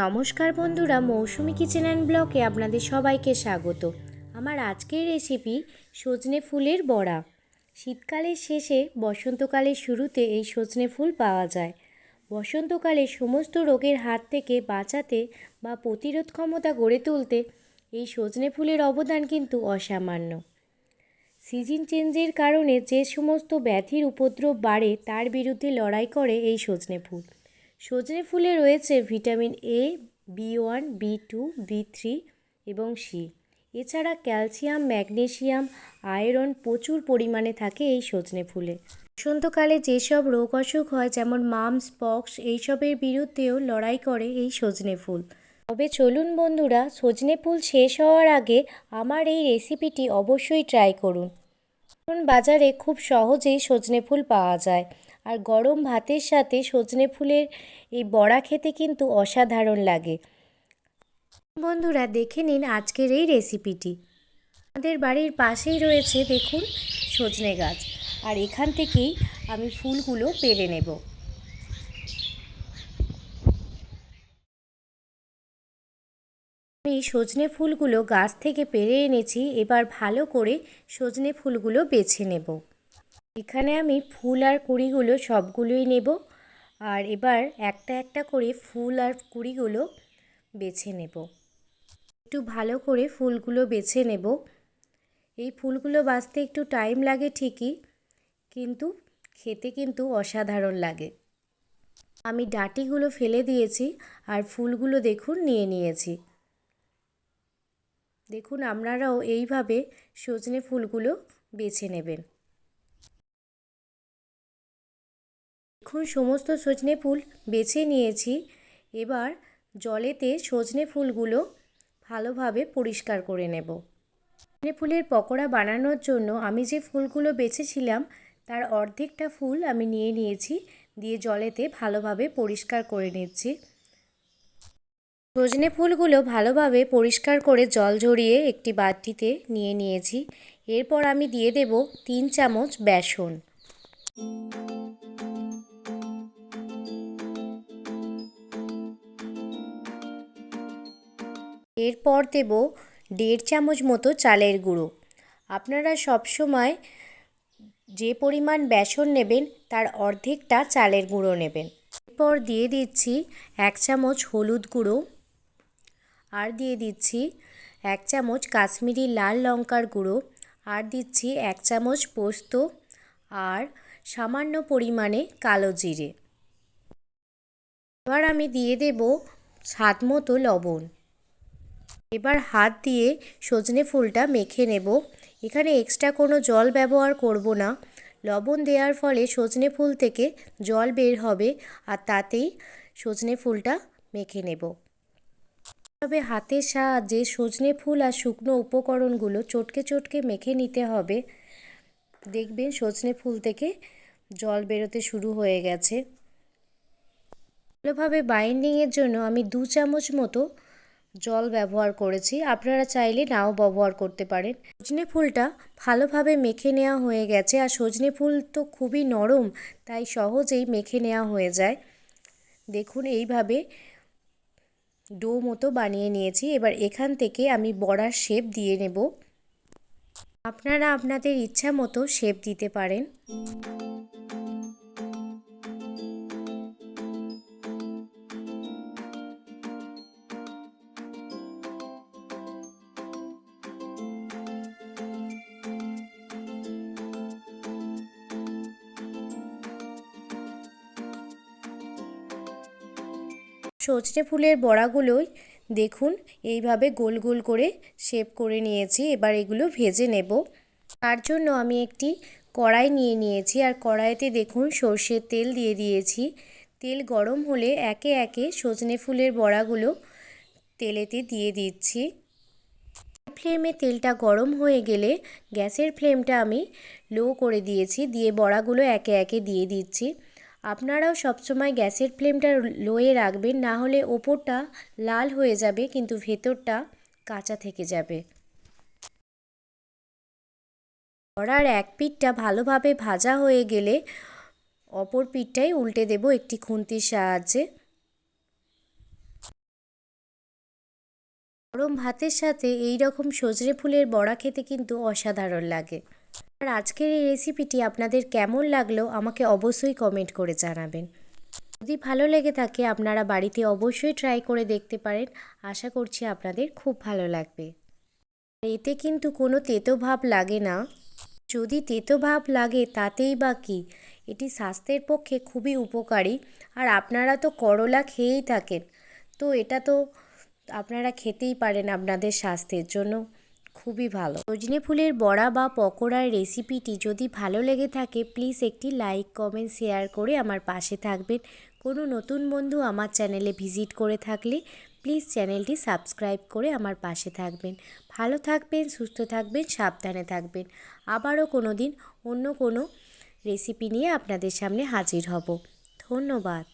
নমস্কার বন্ধুরা, মৌসুমি kitchen and ব্লকে আপনাদের সবাইকে স্বাগত। আমার আজকের রেসিপি সজনে ফুলের বড়া। শীতকালের শেষে বসন্তকালের শুরুতে এই সজনে ফুল পাওয়া যায়। বসন্তকালে সমস্ত রোগের হাত থেকে বাঁচাতে বা প্রতিরোধ ক্ষমতা গড়ে তুলতে এই সজনে ফুলের অবদান কিন্তু অসামান্য। সিজন চেঞ্জের কারণে যে সমস্ত ব্যাধির উপদ্রব বাড়ে, তার বিরুদ্ধে লড়াই করে এই সজনে ফুল। সজনে ফুলে রয়েছে vitamin A B one B two B three এবং সি এছাড়া ক্যালসিয়াম ম্যাগনেশিয়াম আয়রন প্রচুর পরিমাণে থাকে এই সজনে ফুলে। বসন্তকালে যেসব রোগ অসুখ হয়, যেমন মামস, পক্স, এইসবের বিরুদ্ধেও লড়াই করে এই সজনে ফুল। তবে চলুন বন্ধুরা, সজনে ফুল শেষ হওয়ার আগে আমার এই রেসিপিটি অবশ্যই ট্রাই করুন। বাজারে খুব সহজেই সজনে ফুল পাওয়া যায়। আর গরম ভাতের সাথে সজনে ফুলের এই বড়া খেতে কিন্তু অসাধারণ লাগে। বন্ধুরা, দেখে নিন আজকের এই রেসিপিটি। আমাদের বাড়ির পাশেই রয়েছে, দেখুন, সজনে গাছ। আর এখান থেকেই আমি ফুলগুলো পেরে নেব। আমি সজনে ফুলগুলো গাছ থেকে পেরে এনেছি, এবার ভালো করে সজনে ফুলগুলো বেছে নেব। এখানে আমি ফুল আর কুড়িগুলো সবগুলোই নেব। আর এবার একটা একটা করে ফুল আর কুড়িগুলো বেছে নেব। একটু ভালো করে ফুলগুলো বেছে নেব। এই ফুলগুলো বাঁচতে একটু টাইম লাগে ঠিকই, কিন্তু খেতে কিন্তু অসাধারণ লাগে। আমি ডাটিগুলো ফেলে দিয়েছি আর ফুলগুলো দেখুন নিয়ে নিয়েছি। দেখুন আপনারাও এইভাবে সজনে ফুলগুলো বেছে নেবেন। এখন সমস্ত সজনে ফুল বেছে নিয়েছি। এবার জলেতে সজনে ফুলগুলো ভালোভাবে পরিষ্কার করে নেব। সজনে ফুলের পকোড়া বানানোর জন্য আমি যে ফুলগুলো বেছেছিলাম, তার অর্ধেকটা ফুল আমি নিয়ে নিয়েছি, দিয়ে জলেতে ভালোভাবে পরিষ্কার করে নিচ্ছি। সজনে ফুলগুলো ভালোভাবে পরিষ্কার করে জল ঝরিয়ে একটি বাটিতে নিয়ে নিয়েছি। এরপর আমি দিয়ে দেব তিন চামচ বেসন। এরপর দেব দেড় চামচ মতো চালের গুঁড়ো। আপনারা সবসময় যে পরিমাণ বেসন নেবেন, তার অর্ধেকটা চালের গুঁড়ো নেবেন। এরপর দিয়ে দিচ্ছি এক চামচ হলুদ গুঁড়ো আর দিয়ে দিচ্ছি এক চামচ কাশ্মীরি লাল লঙ্কার গুঁড়ো আর দিচ্ছি এক চামচ পোস্ত আর সামান্য পরিমাণে কালো জিরে। এবার আমি দিয়ে দেব স্বাদ মতো লবণ। এবার হাত দিয়ে সজনে ফুলটা মেখে নেব। এখানে এক্সট্রা কোনো জল ব্যবহার করব না। লবণ দেওয়ার ফলে সজনে ফুল থেকে জল বের হবে আর তাতেই সজনে ফুলটা মেখে নেব। তবে হাতের সাহায্যে সজনে ফুল আর শুকনো উপকরণগুলো চটকে চটকে মেখে নিতে হবে। দেখবেন সজনে ফুল থেকে জল বেরোতে শুরু হয়ে গেছে। ভালোভাবে বাইন্ডিংয়ের জন্য আমি দু চামচ মতো জল ব্যবহার করেছি। আপনারা চাইলে নাও ব্যবহার করতে পারেন। সজনে ফুলটা ভালোভাবে মেখে নেওয়া হয়ে গেছে। আর সজনে ফুল তো খুবই নরম, তাই সহজেই মেখে নেওয়া হয়ে যায়। দেখুন, এইভাবে ডো মতো বানিয়ে নিয়েছি। এবার এখান থেকে আমি বড়ার শেপ দিয়ে নেব। আপনারা আপনাদের ইচ্ছা মতো শেপ দিতে পারেন। সজনে ফুলের বড়াগুলোই দেখুন, এইভাবে গোল গোল করে শেপ করে নিয়েছি, এবার এগুলো ভেজে নেব। তার জন্য আমি একটি কড়াই নিয়ে নিয়েছি, আর কড়াইতে দেখুন সর্ষের তেল দিয়ে দিয়েছি। তেল গরম হলে একে একে সজনে ফুলের বড়াগুলো তেলেতে দিয়ে দিচ্ছি। ফ্লেমে তেলটা গরম হয়ে গেলে গ্যাসের ফ্লেমটা আমি লো করে দিয়েছি, দিয়ে বড়াগুলো একে একে দিয়ে দিচ্ছি। আপনারাও সবসময় গ্যাসের ফ্লেমটা লোয়ে রাখবেন, না হলে ওপরটা লাল হয়ে যাবে, কিন্তু ভেতরটা কাঁচা থেকে যাবে। বড়ার এক পিঠটা ভালোভাবে ভাজা হয়ে গেলে অপর পিঠটাই উল্টে দেব একটি খুন্তির সাহায্যে। গরম ভাতের সাথে এই রকম সজনে ফুলের বড়া খেতে কিন্তু অসাধারণ লাগে। আর আজকের এই রেসিপিটি আপনাদের কেমন লাগল, আমাকে অবশ্যই কমেন্ট করে জানাবেন। যদি ভালো লেগে থাকে, আপনারা বাড়িতে অবশ্যই ট্রাই করে দেখতে পারেন। আশা করছি আপনাদের খুব ভালো লাগবে। এতে কিন্তু কোনো তেতো ভাব লাগে না। যদি তেতো ভাব লাগে, তাতেই বা কী? এটি স্বাস্থ্যের পক্ষে খুবই উপকারী। আর আপনারা তো করলা খেয়েই থাকেন। তো এটা তো আপনারা খেতেই পারেন আপনাদের স্বাস্থ্যের জন্য। খুবই ভালো। সজনে ফুলের বড়া বা পকোড়ার রেসিপিটি যদি ভালো লেগে থাকে প্লিজ একটি লাইক কমেন্ট শেয়ার করে আমার পাশে থাকবেন। কোনো নতুন বন্ধু আমার চ্যানেলে ভিজিট করে থাকলে প্লিজ চ্যানেলটি সাবস্ক্রাইব করে আমার পাশে থাকবেন। ভালো থাকবেন, সুস্থ থাকবেন, সাবধানে থাকবেন। আবারও কোনো দিন অন্য কোনো রেসিপি নিয়ে আপনাদের সামনে হাজির হব। ধন্যবাদ।